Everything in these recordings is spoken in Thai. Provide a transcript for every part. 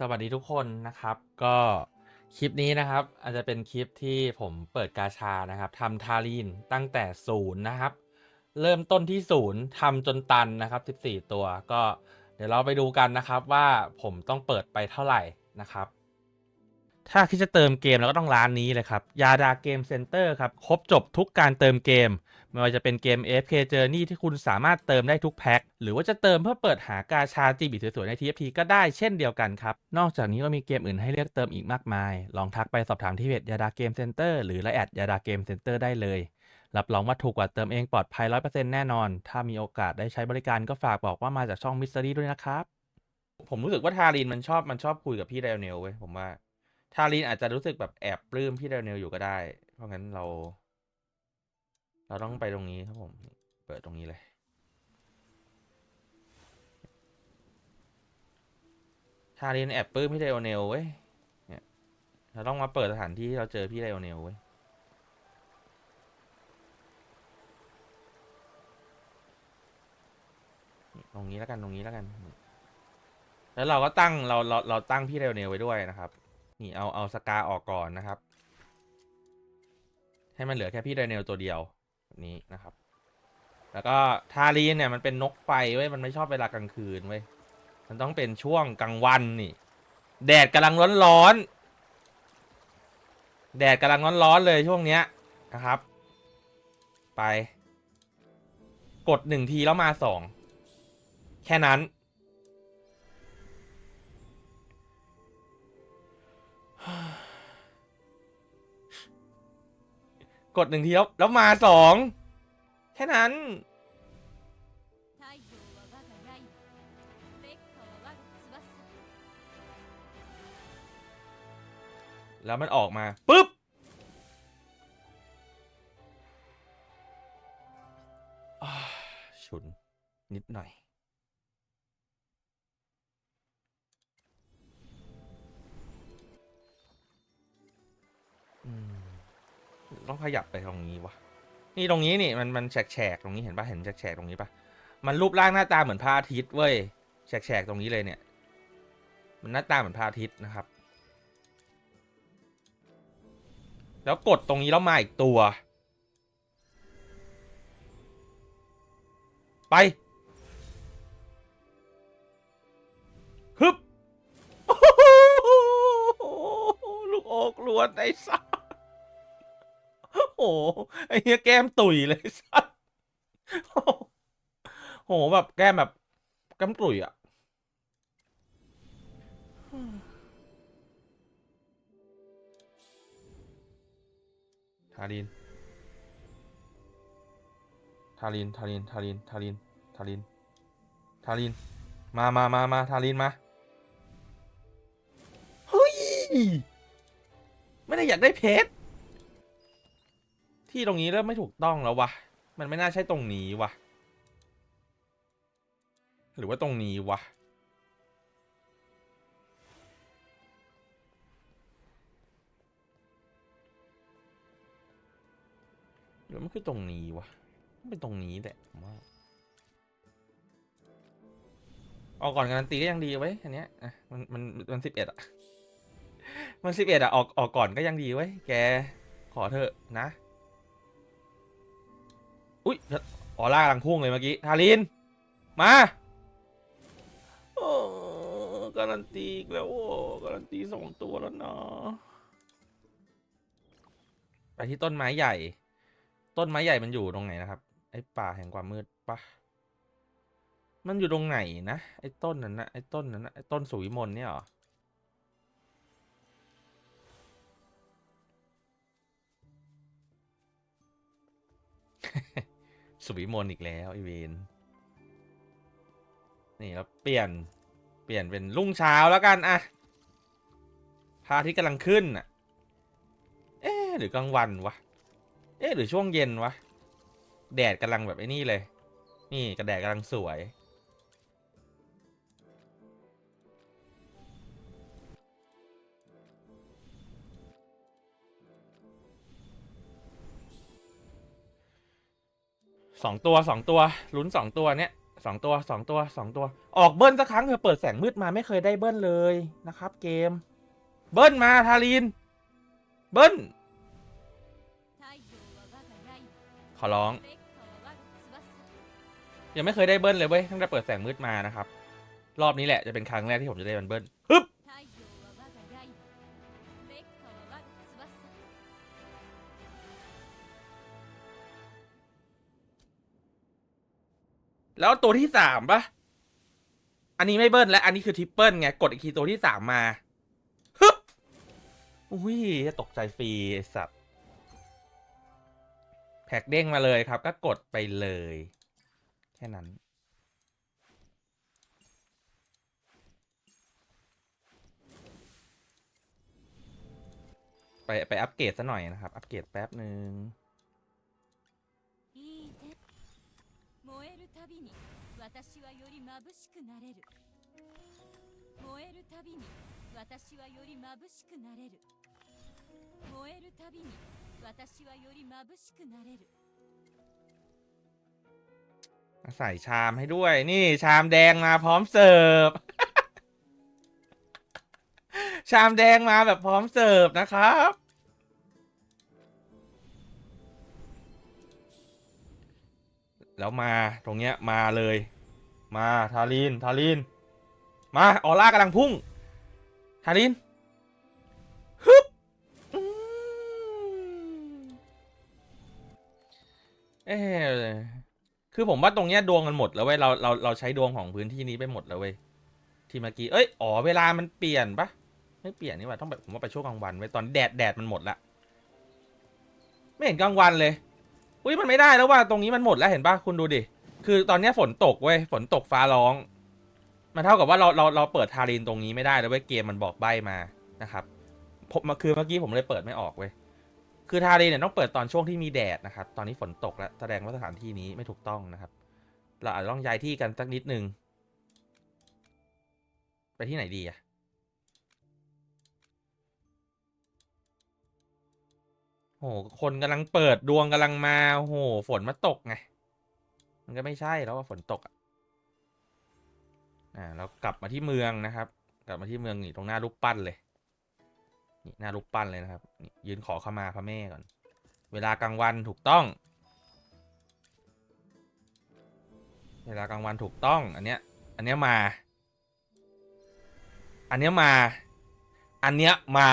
สวัสดีทุกคนนะครับ ก็คลิปนี้นะครับ อาจจะเป็นคลิปที่ผมเปิดกาชานะครับทำทารีนตั้งแต่ศูนย์นะครับ เริ่มต้นที่ศูนย์ทำจนตันนะครับ 14 ตัว ก็เดี๋ยวเราไปดูกันนะครับว่าผมต้องเปิดไปเท่าไหร่นะครับ ถ้าคิดจะเติมเกมแล้วก็ต้องร้านนี้เลยครับ ยาดาเกมเซ็นเตอร์ครับ ครบจบทุกการเติมเกม ไม่ว่าจะเป็นเกม AFK Journey ที่คุณสามารถเติมได้ทุกแพ็ค หรือว่าจะเติมเพื่อเปิดหากาชาจีบีสวยๆใน TFT ก็ได้เช่นเดียวกันครับ นอกจากนี้ก็มีเกมอื่นให้เลือกเติมอีกมากมาย ลองทักไปสอบถามที่เพจยาดาเกมเซ็นเตอร์หรือไลน์แอดยาดาเกมเซ็นเตอร์ได้เลย รับรองว่าถูกกว่าเติมเองปลอดภัย100%แน่นอน ถ้ามีโอกาสได้ใช้บริการก็ฝากบอกว่ามาจากช่องมิส t ต r y ด้วยนะครับ ผมรู้สึกว่าทารินมันชอบมันชอบคุยกับพี่ไดเนลเว้ยผมว่า ทารินอาจจะรู้สึกแบบแอบปลื้มพี่ไดเนลอยู่ก็ได้ เพราะงั้นเรา เราต้องไปตรงนี้ครับผม เปิดตรงนี้เลย ทารินแอบปลื้มพี่ไดเนลเว้ยเนี่ยเราต้องมาเปิดสถานที่ที่เราเจอพี่ไดเนลเว้ยตรงนี้แล้วกันตรงนี้แล้วกัน แล้วเราก็ตั้งเราเราเราตั้งพี่เรวเนลไว้ด้วยนะครับ นี่เอาเอาสกาออกก่อนนะครับ ให้มันเหลือแค่พี่เรวเนลตัวเดียวนี้นะครับ แล้วก็ทารีนเนี่ยมันเป็นนกไฟเว้ยมันไม่ชอบเวลากลางคืนเว้ยมันต้องเป็นช่วงกลางวันนี่ แดดกำลังร้อนร้อนๆแดดกำลังร้อนร้อนๆเลยช่วงเนี้ยนะครับ ไป กดหนึ่งทีแล้วมาสองแค่นั้น กดหนึ่งทีแล้วแล้วมาสองแค่นั้น แล้วมันออกมาปุ๊บฉุนนิดหน่อย ต้องขยับไปตรงนี้วะนี่ตรงนี้นี่มันมันแฉกแฉกตรงนี้เห็นปะเห็นแฉกแฉกตรงนี้ปะมันรูปร่างหน้าตาเหมือนพระอาทิตย์เว้ยแฉกแฉกตรงนี้เลยเนี่ย มันหน้าตาเหมือนพระอาทิตย์นะครับ แล้วกดตรงนี้แล้วมาอีกตัว ไปฮึบลูกโอกลวดไอ้สัส หไอ้เหี้ยแก้มตุ๋ยเลยสัสโอ้โหแบบแก้มแบบแก้มตุ๋ยอะทาริน ทาริน ทาริน ทาริน ทาริน ทาริน ทาริน มามามามาทารินมา เฮ้ย ไม่ได้อยากได้เพชร ที่ตรงนี้เริ่มไม่ถูกต้องแล้ววะ มันไม่น่าใช่ตรงนี้วะ หรือว่าตรงนี้วะ หรือมันคือตรงนี้วะมันเป็นตรงนี้แหละผมว่าออกก่อนการันตีก็ยังดีไว้อันเนี้ยอะมันมันมันสิบเอ็ดอะมันสิบเอ็ดอะออกออกก่อนก็ยังดีไว้แกขอเถอะนะ อุ้ยออร่ากำลังพุ่งเลยเมื่อกี้ ทาริน มาโอ้การันตีอีกแล้วโอ้การันตีสองตัวแล้วนะไปที่ต้นไม้ใหญ่ ต้นไม้ใหญ่มันอยู่ตรงไหนนะครับ ไอ้ป่าแห่งความมืดปะมันอยู่ตรงไหนนะไอ้ต้นนั้นนะไอ้ต้นนั้นนะไอ้ต้นสุวิมลเนี่ยเหรอ สุวิมลอีกแล้วอีเวนนี่แล้วเปลี่ยนเปลี่ยนเป็นรุ่งเช้าแล้วกันอะพระอาทิตย์กำลังขึ้นอะเอ๊หรือกลางวันวะ เอ๊หรือช่วงเย็นวะ แดดกำลังแบบไอ้นี่เลย นี่กระแดดกำลังสวย สองตัวสองตัวลุ้นสองตัวเนี่ยสองตัวสองตัวสองตัว ออกเบิ้ลสักครั้งเธอเปิดแสงมืดมาไม่เคยได้เบิ้ลเลยนะครับ เกม เบิ้ลมาทาริน เบิ้ลขอร้อง ยังไม่เคยได้เบิ้ลเลยเว้ยตั้งแต่เปิดแสงมืดมานะครับ รอบนี้แหละจะเป็นครั้งแรกที่ผมจะได้เบิ้ล แล้วตัวที่สามปะอันนี้ไม่เบิ้ลและอันนี้คือทริปเปิลไง กดอีกทีตัวที่สามมาฮึบอุ้ยตกใจฟรีสัตว์แพ็กเด้งมาเลยครับ ก็กดไปเลย แค่นั้น ไปไปอัปเกรดซะหน่อยนะครับ อัปเกรดแป๊บหนึ่ง 私はより眩しくなれる燃えるたびに私はより眩しくなれる燃えるたびに私はより眩しくなれる ใส่ชามให้ด้วย นี่ชามแดงมาพร้อมเสิร์ฟ ชามแดงมาแบบพร้อมเสิร์ฟนะครับ แล้วมาตรงเนี้ยมาเลย มาทารินทาริน มาออร่ากำลังพุ่งทารินฮึบเอ๊ะคือผมว่าตรงเนี้ยดวงมันหมดแล้วเว้ยเราเราเราใช้ดวงของพื้นที่นี้ไปหมดแล้วเว้ยที่เมื่อกี้เอ้ยอ๋อเวลามันเปลี่ยนปะไม่เปลี่ยนนี่หว่าต้องแบบผมว่าไปช่วงกลางวันไว้ยตอนแดดแดดมันหมดละไม่เห็นกลางวันเลยอุ้ยมันไม่ได้แล้วว่าตรงนี้มันหมดแล้วเห็นปะคุณดูดิ คือตอนเนี้ยฝนตกเว้ยฝนตกฟ้าร้อง มันเท่ากับว่าเราเราเราเปิดทารินตรงนี้ไม่ได้แล้วเว้ยเกมมันบอกใบมานะครับผมมาคือเมื่อกี้ผมเลยเปิดไม่ออกเว้ยคือทารินเนี่ยต้องเปิดตอนช่วงที่มีแดดนะครับ ตอนนี้ฝนตกแล้วแสดงว่าสถานที่นี้ไม่ถูกต้องนะครับ เราอาจจะต้องย้ายที่กันสักนิดนึงไปที่ไหนดีอะโหคนกำลังเปิดดวงกำลังมาโอ้โหฝนมาตกไง มันก็ไม่ใช่แล้วว่าฝนตกอะอ่าเรากลับมาที่เมืองนะครับ กลับมาที่เมืองนี่ตรงหน้ารูปปั้นเลยนี่หน้ารูปปั้นเลยนะครับยืนขอขมาพระแม่ก่อน เวลากลางวันถูกต้อง เวลากลางวันถูกต้อง อันเนี้ย อันเนี้ยมา อันเนี้ยมา อันเนี้ยมา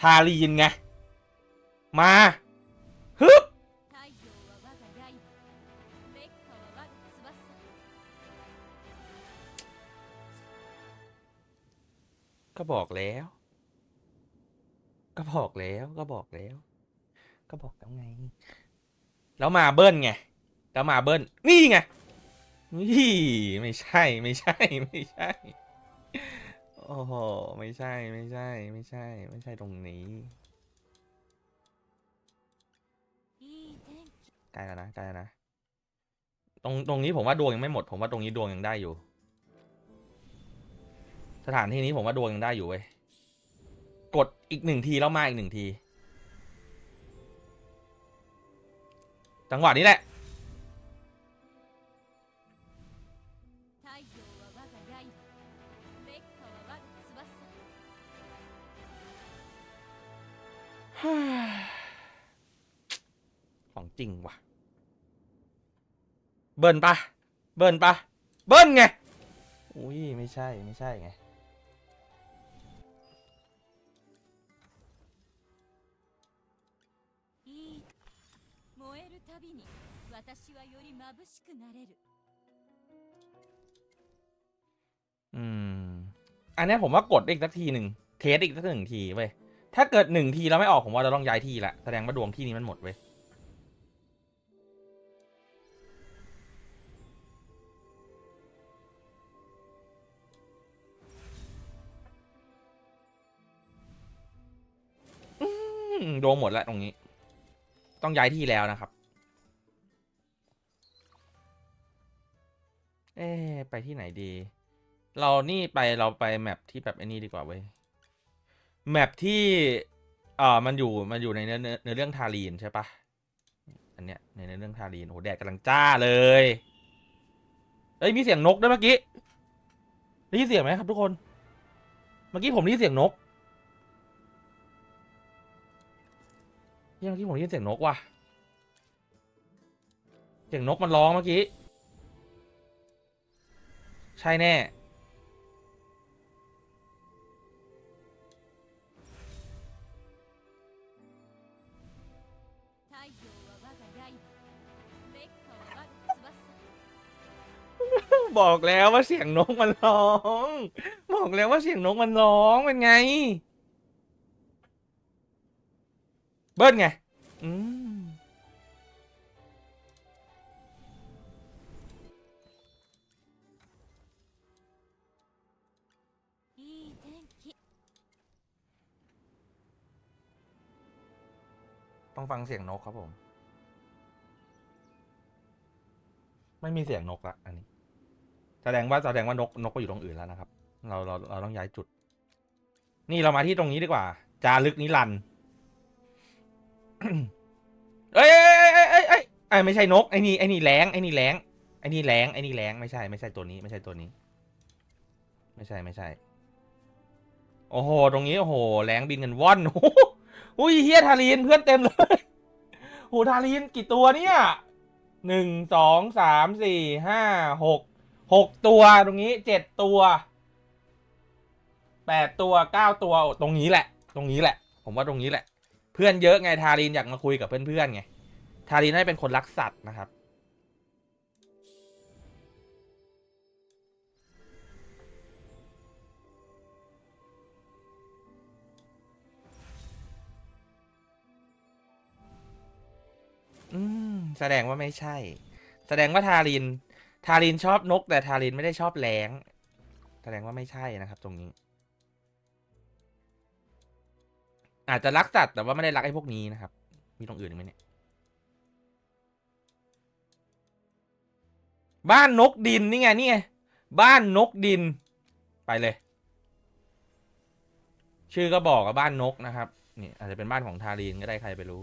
ทารีนไง มา ก็บอกแล้ว ก็บอกแล้วก็บอกแล้ว ก็บอกแล้วไง แล้วมาเบิ้ลไง แล้วมาเบิ้ลนี่ไงนี่ไม่ใช่ไม่ใช่ไม่ใช่ โอ้โหไม่ใช่ไม่ใช่ ไม่ใช่ ไม่ใช่ตรงนี้ใกล้แล้วนะใกล้แล้วนะ ตรงตรงนี้ผมว่าดวงยังไม่หมด ผมว่าตรงนี้ดวงยังได้อยู่ สถานที่นี้ผมว่าดวงยังได้อยู่เว้ย กดอีกหนึ่งทีแล้วมาอีกหนึ่งที จังหวะนี้แหละ ของจริงว่ะ เบิร์นปะ เบิร์นปะ เบิร์นไง อุ้ยไม่ใช่ไม่ใช่ไง 私はより眩しくなれる อืม อันเนี้ยผมว่ากดอีกสักทีหนึ่งเทสอีกสักหนึ่งทีเว้ย ถ้าเกิดหนึ่งทีแล้วไม่ออกผมว่าเราต้องย้ายที่ละแสดงว่าดวงที่นี้มันหมดเว้ย อืมดวงหมดแล้วตรงนี้ ต้องย้ายที่แล้วนะครับ เอ๊ไปที่ไหนดี เรานี่ไปเราไปแมปที่แบบไอ้นี่ดีกว่าเว้ย แมปที่เอ่อมันอยู่มันอยู่ในเนื้อเนื้อเรื่องทารีนใช่ปะอันเนี้ยในเนื้อเรื่องทารีนโหแดดกำลังจ้าเลยเอ้ยมีเสียงนกด้วยเมื่อกี้ได้ยินเสียงไหมครับทุกคน เมื่อกี้ผมได้ยินเสียงนกยเมื่อกี้ผมได้ยินเสียงนกว่ะเสียงนกมันร้องเมื่อกี้ ใช่แน่ บอกแล้วว่าเสียงนกมันร้อง บอกแล้วว่าเสียงนกมันร้องเป็นไง เบิร์ดไง อืม ต้องฟังเสียงนกครับผม ไม่มีเสียงนกละอันนี้ แสดงว่าแสดงว่านกนกไปอยู่ตรงอื่นแล้วนะครับ เราเราเราต้องย้ายจุด นี่เรามาที่ตรงนี้ดีกว่า จารึกนิรันด์เอ้ยเอ้ยเอ้ยเอ้ยเอ้ยเอ้ยไม่ใช่นกไอ้นี่ไอ้นี่แรงไอ้นี่แรงไอ้นี่แรงไอ้นี่แรงไม่ใช่ไม่ใช่ตัวนี้ ไม่ใช่ตัวนี้ ไม่ใช่ไม่ใช่ โอ้โห ตรงนี้โอ้โหแรงบินกันว่อนโอ้โห อุ้ยเฮียทารีนเพื่อนเต็มเลยโหทารีนกี่ตัวเนี่ยหนึ่งสองสามสี่ห้าหกหกตัวตรงนี้เจ็ดตัวแปดตัวเก้าตัวตรงนี้แหละ ตรงนี้แหละ ผมว่าตรงนี้แหละ เพื่อนเยอะไงทารีนอยากมาคุยกับเพื่อนๆไงทารีนให้เป็นคนรักสัตว์นะครับ อืมแสดงว่าไม่ใช่ แสดงว่าทาริน ทารินชอบนก แต่ทารินไม่ได้ชอบแรงแสดงว่าไม่ใช่นะครับ ตรงนี้ อาจจะรักสัตว์แต่ว่าไม่ได้รักไอ้พวกนี้นะครับ มีตรงอื่นไหมเนี่ย บ้านนกดินนี่ไงนี่ไงบ้านนกดิน ไปเลย ชื่อก็บอกว่าบ้านนกนะครับนี่อาจจะเป็นบ้านของทารินก็ได้ใครไปรู้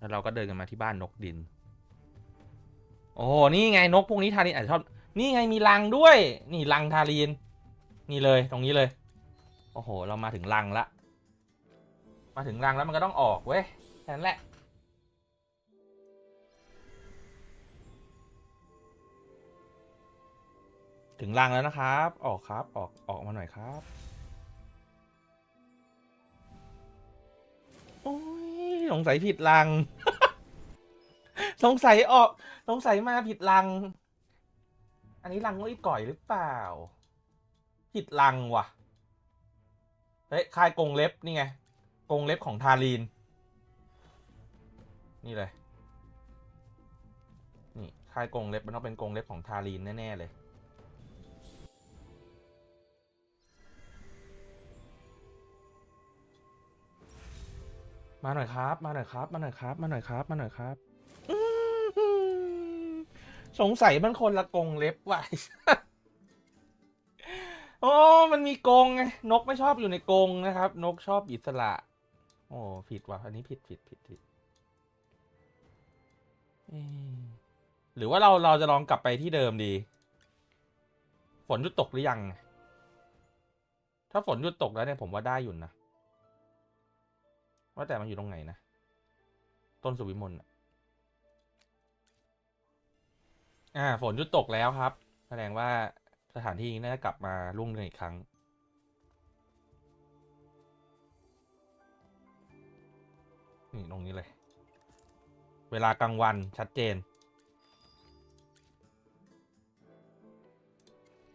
แล้วเราก็เดินกันมาที่บ้านนกดิน โอ้นี่ไงนกพวกนี้ทารินอาจจะชอบ นี่ไงมีรังด้วย นี่รังทาริน นี่เลยตรงนี้เลย โอ้โห เรามาถึงรังละ มาถึงรังแล้วมันก็ต้องออกเว้ยแค่นั้นแหละถึงรังแล้วนะครับ ออกครับ ออก ออกมาหน่อยครับ โอ้ย สงสัยผิดรัง สงสัยออก สงสัยมาผิดรัง อันนี้รังไอ้ก่อยหรือเปล่า ผิดรังว่ะ เฮ้ยคายกงเล็บนี่ไง กงเล็บของทารีน นี่เลย นี่คายกงเล็บมันต้องเป็นกงเล็บของทารีนแน่ๆเลย มาหน่อยครับ มาหน่อยครับ มาหน่อยครับ มาหน่อยครับ มาหน่อยครับ สงสัยมันคนละกงเล็บว่ะโอ้มันมีกงไง นกไม่ชอบอยู่ในกงนะครับ นกชอบอิสระ โอ้ ผิดว่ะ อันนี้ผิดผิดผิดผิดหรือว่าเราเราจะลองกลับไปที่เดิมดี ฝนหยุดตกหรือยัง ถ้าฝนหยุดตกแล้วเนี่ยผมว่าได้อยู่นะ ว่าแต่มันอยู่ตรงไหนนะ ต้นสุวิมลน่ะอ่า ฝนหยุดตกแล้วครับ แสดงว่าสถานที่นี้น่าจะกลับมารุ่งเรืองอีกครั้ง นี่ตรงนี้เลย เวลากลางวันชัดเจน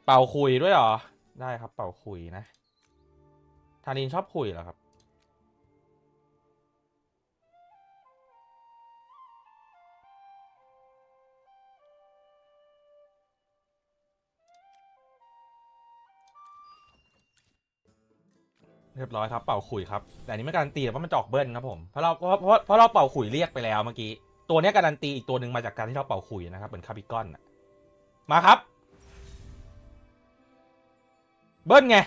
เป่าคุยด้วยเหรอ ได้ครับเป่าคุยนะ ธานินชอบคุยเหรอครับ เรียบร้อยครับเป่าขุยครับแต่อันนี้ไม่การันตีว่ามันจอกเบิ้ลครับผมเพราะเราเพราะเพราะเราเป่าขุยเรียกไปแล้วเมื่อกี้ตัวนี้การันตีอีกตัวหนึ่งมาจากการที่เราเป่าขุยนะครับเหมือนคาบิกอนมาครับ เบิ้ลไง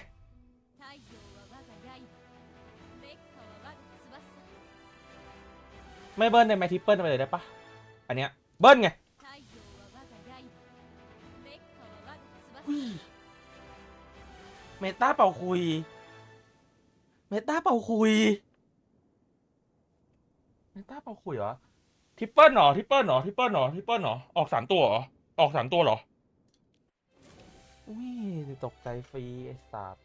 ไม่เบิ้ลในแมทิเปิลไปเลยได้ปะอันเนี้ยเบิ้ลไงเมตาเป่าคุย เมตาเป่าคุย เมตาเป่าคุยเหรอ ทิปเปิลเหรอ ทิปเปิลเหรอ ทิปเปิลเหรอ ทิปเปิลเหรอ ออกสามตัวเหรอ ออกสามตัวเหรอ อุ้ย ตกใจฟรี ไอ้สัตว์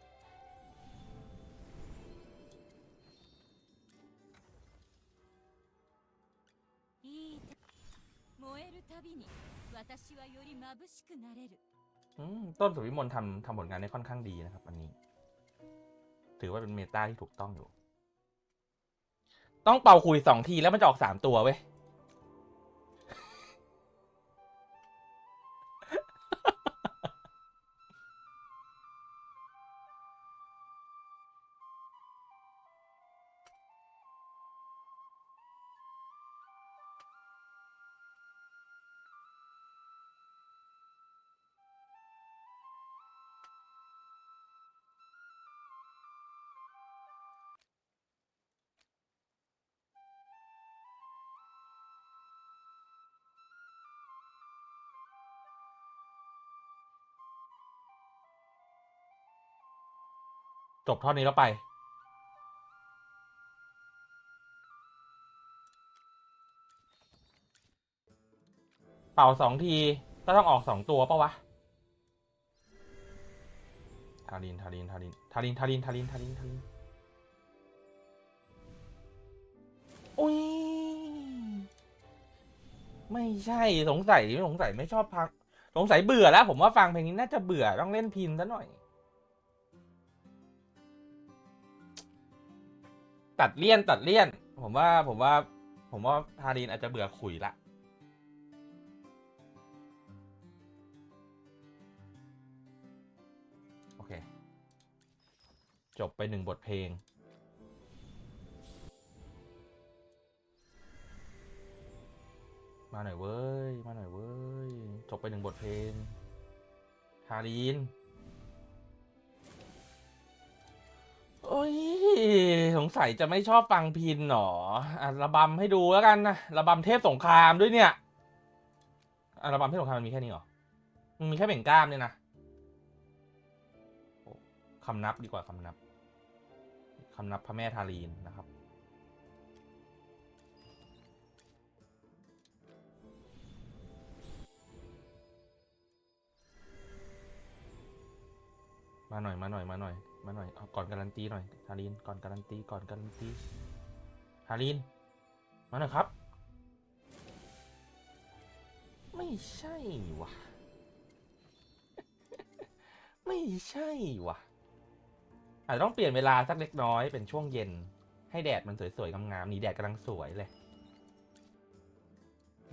ต้นสุวิมลทำทำผลงานได้ค่อนข้างดีนะครับวันนี้ ถือว่าเป็นเมตาที่ถูกต้องอยู่ ต้องเป่าคุยสองทีแล้วมันจะออกสามตัวเว้ย จบเท่านี้แล้วไป เป่าสองทีก็ต้องออกสองตัวปะวะทารินทารินทารินทารินทารินทารินทารินทารินอุ้ยไม่ใช่สงสัยสงสัยไม่ชอบพังสงสัยเบื่อแล้ว ผมว่าฟังเพลงนี้น่าจะเบื่อต้องเล่นพินซะหน่อย ตัดเลี่ยนตัดเลี่ยน ผมว่าผมว่า ผมว่าทารินอาจจะเบื่อขุยละโอเค จบไปหนึ่งบทเพลง มาหน่อยเว้ย มาหน่อยเว้ย จบไปหนึ่งบทเพลงทาริน โอ้ยสงสัยจะไม่ชอบฟังพินหรออะระบำให้ดูแล้วกันนะระบำเทพสงครามด้วยเนี่ยอะระบำเทพสงครามมันมีแค่นี้เหรอมันมีแค่เบ่งกล้ามเนี่ยนะคำนับดีกว่าคำนับคำนับพระแม่ทารีนนะครับ มาหน่อยมาหน่อยมาหน่อยมาหน่อยเอาก่อนการันตีหน่อยทารินก่อนการันตีก่อนการันตีทารินมาหน่อยครับ ไม่ใช่วะไม่ใช่วะอาจจะต้องเปลี่ยนเวลาสักเล็กน้อยเป็นช่วงเย็น ให้แดดมันสวยๆงามๆนี่แดดกำลังสวยเลย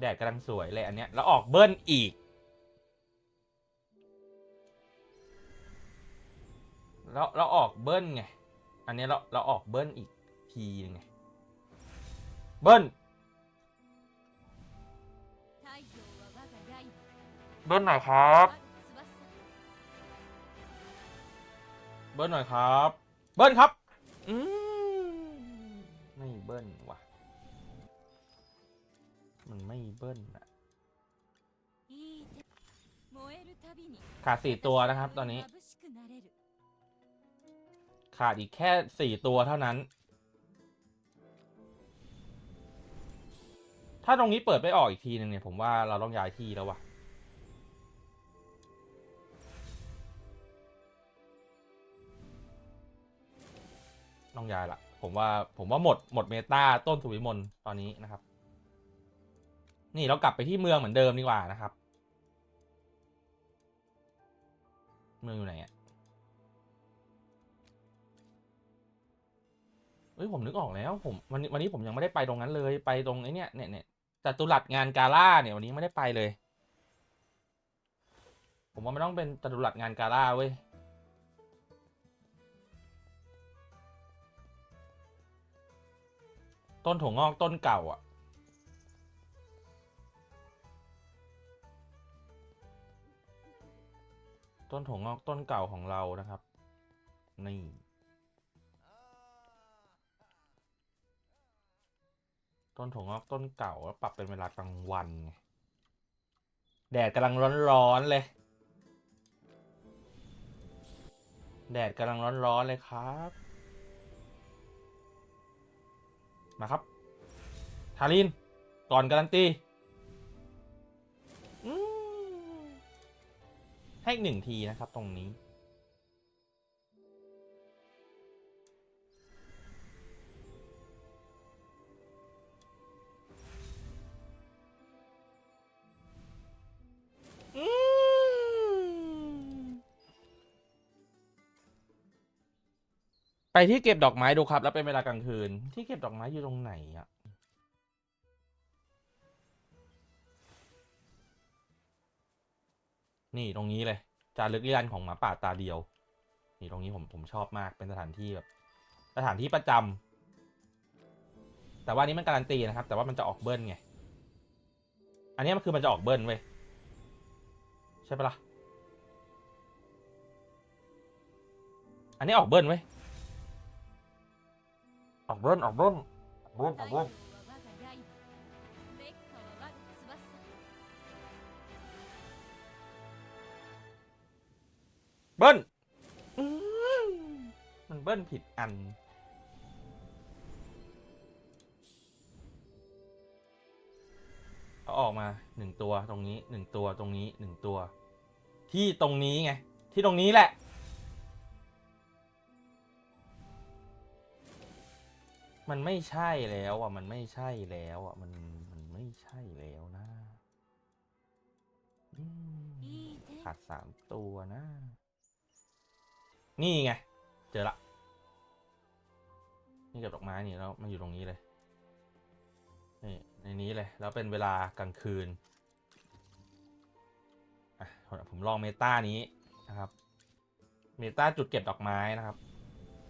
แดดกำลังสวยเลยอันเนี้ยแล้วออกเบิ้ลอีก เราเราออกเบิ้ลไง อันนี้เราเราออกเบิ้ลอีกทีนึงไง เบิ้ลเบิ้ลหน่อยครับ เบิ้ลหน่อยครับ เบิ้ลครับ อืมไม่เบิ้ลว่ะ มันไม่เบิ้ลอะขาดสี่ตัวนะครับตอนนี้ ขาดอีกแค่สี่ตัวเท่านั้น ถ้าตรงนี้เปิดไม่ออกอีกทีหนึ่งเนี่ยผมว่าเราต้องย้ายที่แล้ววะต้องย้ายละผมว่าผมว่าหมดหมดเมตาต้นสุวิมลตอนนี้นะครับ นี่เรากลับไปที่เมืองเหมือนเดิมดีกว่านะครับ เมืองอยู่ไหนอะ อ้ยผมนึกออกแล้ว ผมวันนี้วันนี้ผมยังไม่ได้ไปตรงนั้นเลย ไปตรงไอ้เนี่ยเนี่ยเนี่ยจัตุรัสงานกาล่าเนี่ยวันนี้ไม่ได้ไปเลย ผมว่ามันต้องเป็นจัตุรัสงานกาล่าเว้ยต้นถั่วงอกต้นเก่าอะต้นถั่วงอกต้นเก่าของเรานะครับ นี่ ต้นถั่วงอกต้นเก่าแล้วปรับเป็นเวลากลางวันไงแดดกำลังร้อนๆเลย แดดกำลังร้อนๆเลยครับ มาครับ ทาริน ก่อนการันตีให้หนึ่งทีนะครับตรงนี้ ที่เก็บดอกไม้ดูครับ แล้วเป็นเวลากลางคืน ที่เก็บดอกไม้อยู่ตรงไหนอะนี่ตรงนี้เลย จารึกเรียนของหมาป่าตาเดียว นี่ตรงนี้ผมผมชอบมากเป็นสถานที่แบบ สถานที่ประจำแต่ว่านี้มันการันตีนะครับ แต่ว่ามันจะออกเบิ้ลไง อันนี้มันคือมันจะออกเบิ้ลเว้ยใช่ปะล่ะอันนี้ออกเบิ้ลเว้ย ออกเบิ้ลออกเบิ้ลออกเบิ้ลออกเบิ้ลเบิ้ลมันเบิ้ลผิดอันเอาออกมาหนึ่งตัวตรงนี้หนึ่งตัวตรงนี้หนึ่งตัว ที่ตรงนี้ไง ที่ตรงนี้แหละ มันไม่ใช่แล้วอะ มันไม่ใช่แล้วอะ มัน มันไม่ใช่แล้วนะขาดสามตัวนะ นี่ไง เจอละ นี่กับดอกไม้นี่แล้วมันอยู่ตรงนี้เลย นี่ในนี้เลย แล้วเป็นเวลากลางคืนผมลองเมตานี้นะครับ เมตาจุดเก็บดอกไม้นะครับ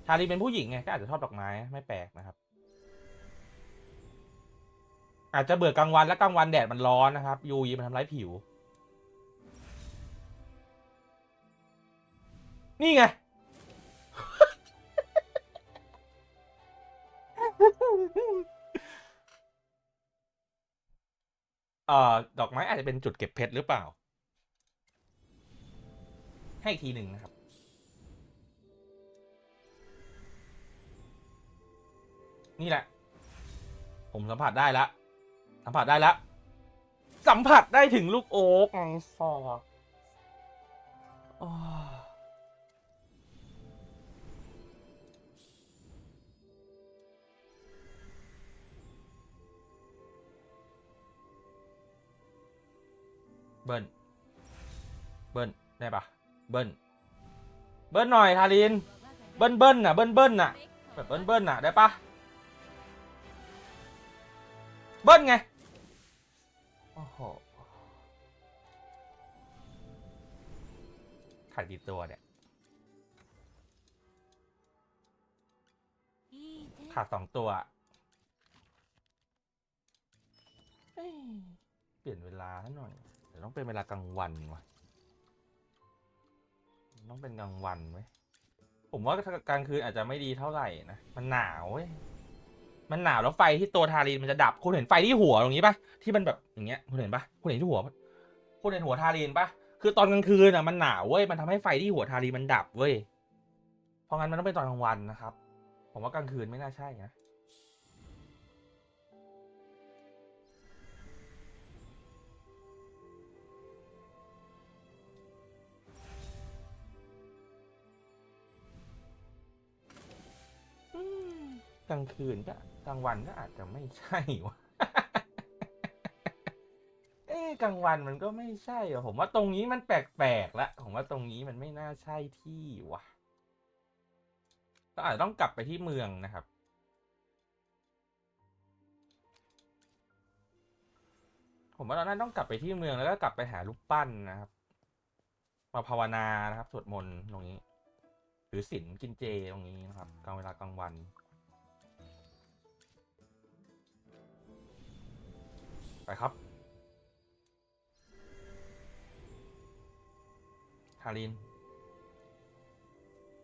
ทาลีเป็นผู้หญิงไงก็อาจจะชอบดอกไม้ไม่แปลกนะครับ อาจจะเบื่อกลางวันและกลางวันแดดมันร้อนนะครับ ยูยีมันทำร้ายผิว นี่ไง เอ่อ ดอกไม้อาจจะเป็นจุดเก็บเพชรหรือเปล่า ให้ทีหนึ่งนะครับนี่แหละ ผมสัมผัสได้แล้ว สัมผัสได้แล้ว สัมผัสได้ถึงลูกโอ๊กไงฟอกอ้อเบิ้ลเบิ้ลได้ปะเบิ้ลเบิ้ลหน่อยทาริน เบิ้ลเบิ้ลน่ะ เบิ้ลเบิ้ลน่ะแบบเบิ้ลเบิ้ลน่ะได้ปะเบิ้ลไง ข่กี่ตัวเนี่ยขาดสองตัว เปลี่ยนเวลาหน่อยแต่ต้องเป็นเวลากลางวันวะต้องเป็นกลางวันไหมผมว่ากลางคืนอาจจะไม่ดีเท่าไหร่นะ มันหนาวเว้ยมันหนาวแล้วไฟที่ตัวทารีนมันจะดับ คุณเห็นไฟที่หัวตรงนี้ปะที่มันแบบอย่างเงี้ย คุณเห็นปะคุณเห็นที่หัว คุณเห็นหัวทารีนปะ คือตอนกลางคืนอะมันหนาวเว้ยมันทำให้ไฟที่หัวทารีมันดับเว้ยเพราะงั้นมันต้องเป็นตอนกลางวันนะครับ ผมว่ากลางคืนไม่น่าใช่นะกลางคืนก็กลางวันก็อาจจะไม่ใช่วะ กลางวันมันก็ไม่ใช่อะผมว่าตรงนี้มันแปลกๆละผมว่าตรงนี้มันไม่น่าใช่ที่ว่ะก็อาจจะต้องกลับไปที่เมืองนะครับ ผมว่าเราน่าต้องกลับไปที่เมืองแล้วก็กลับไปหารูปปั้นนะครับ มาภาวนานะครับสวดมนต์ตรงนี้ หรือศีลกินเจตรงนี้นะครับกลางเวลากลางวันไปครับ ทาริน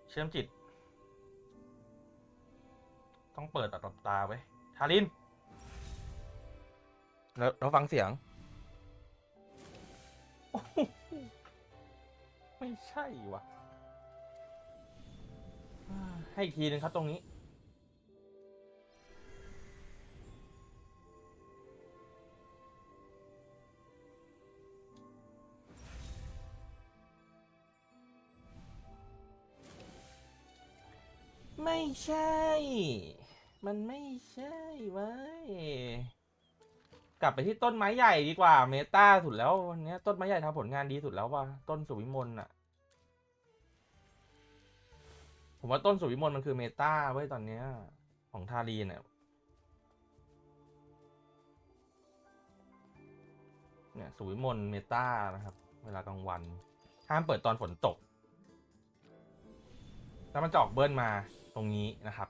เชื่อมจิต ต้องเปิดตัดตาไว้ทาริน แล้วเราฟังเสียงโอ้โหไม่ใช่วะอ่าให้อีกทีหนึงครับตรงนี้ ใช่ มันไม่ใช่เว้ย กลับไปที่ต้นไม้ใหญ่ดีกว่า เมตาสุดแล้ววันนี้ต้นไม้ใหญ่ทำผลงานดีสุดแล้วว่ะ ต้นสุวิมลอะผมว่าต้นสุวิมลมันคือเมตาเว้ยตอนเนี้ย ของทารีเนี่ยเนี่ยสุวิมลเมตานะครับ เวลากลางวัน ห้ามเปิดตอนฝนตก แล้วมันจะออกเบิ้ลมา ตรงนี้นะครับ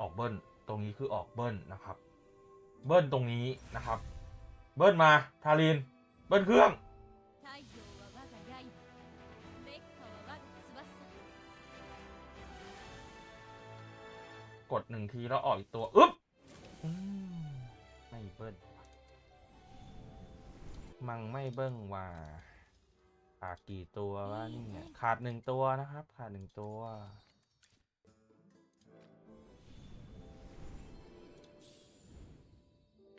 ออกเบิ้ลตรงนี้คือออกเบิ้ลนะครับ เบิ้ลตรงนี้นะครับ เบิ้ลมาทาริน เบิ้ลเครื่องกดหนึ่งทีแล้วออกอีกตัวอึ๊บไม่เบิ้ลมังไม่เบิ้งว่า ขาดกี่ตัววะนี่เนี่ยขาดหนึ่งตัวนะครับ ขาดหนึ่งตัว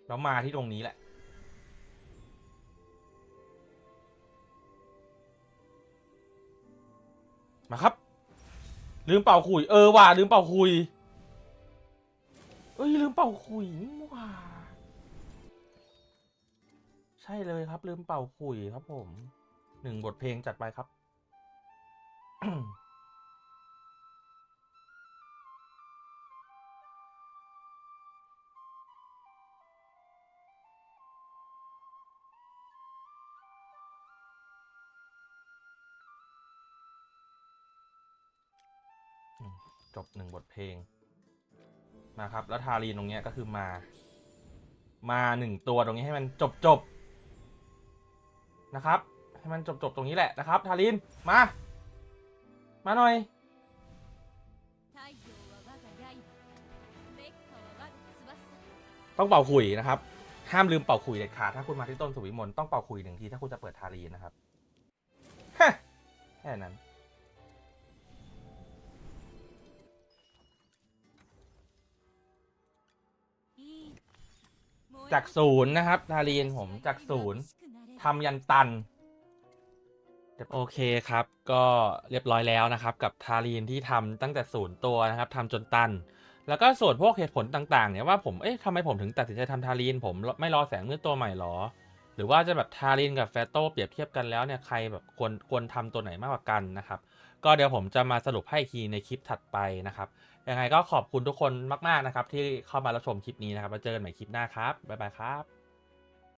แล้วมาที่ตรงนี้แหละ มาครับ ลืมเป่าขุย เออว่ะลืมเป่าขุย เอ้ยลืมเป่าขุยนี่หว่าใช่เลยครับ ลืมเป่าขุยครับผม หนึ่งบทเพลงจัดไปครับ จบหนึ่งบทเพลง มาครับ แล้วทารีนตรงเนี้ยก็คือมา มาหนึ่งตัวตรงนี้ให้มันจบจบนะครับ ให้มันจบจบตรงนี้แหละนะครับทาริน มา มาหน่อย ต้องเป่าขุยนะครับ ห้ามลืมเป่าขุยเด็ดขาดถ้าคุณมาที่ต้นสุวิมลต้องเป่าขุยหนึ่งทีถ้าคุณจะเปิดทารีนะครับฮะแค่นั้นจากศูนย์นะครับทารีนผมจากศูนย์ทำยันตัน โอเคครับ ก็เรียบร้อยแล้วนะครับ กับทารีนที่ทำตั้งแต่ศูนย์ตัวนะครับทำจนตัน แล้วก็ส่วนพวกเหตุผลต่างๆเนี่ยว่าผมเอ๊ะทำไมผมถึงตัดสินใจทำทารีนผมไม่รอแสงมืดตัวใหม่หรอ หรือว่าจะแบบทารินกับแฟโต้เปรียบเทียบกันแล้วเนี่ยใครแบบควรควรทำตัวไหนมากกว่ากันนะครับก็เดี๋ยวผมจะมาสรุปให้อีกทีในคลิปถัดไปนะครับยังไงก็ขอบคุณทุกคนมากๆนะครับที่เข้ามารับชมคลิปนี้นะครับแล้วเจอกันใหม่คลิปหน้าครับบ๊ายบายครับ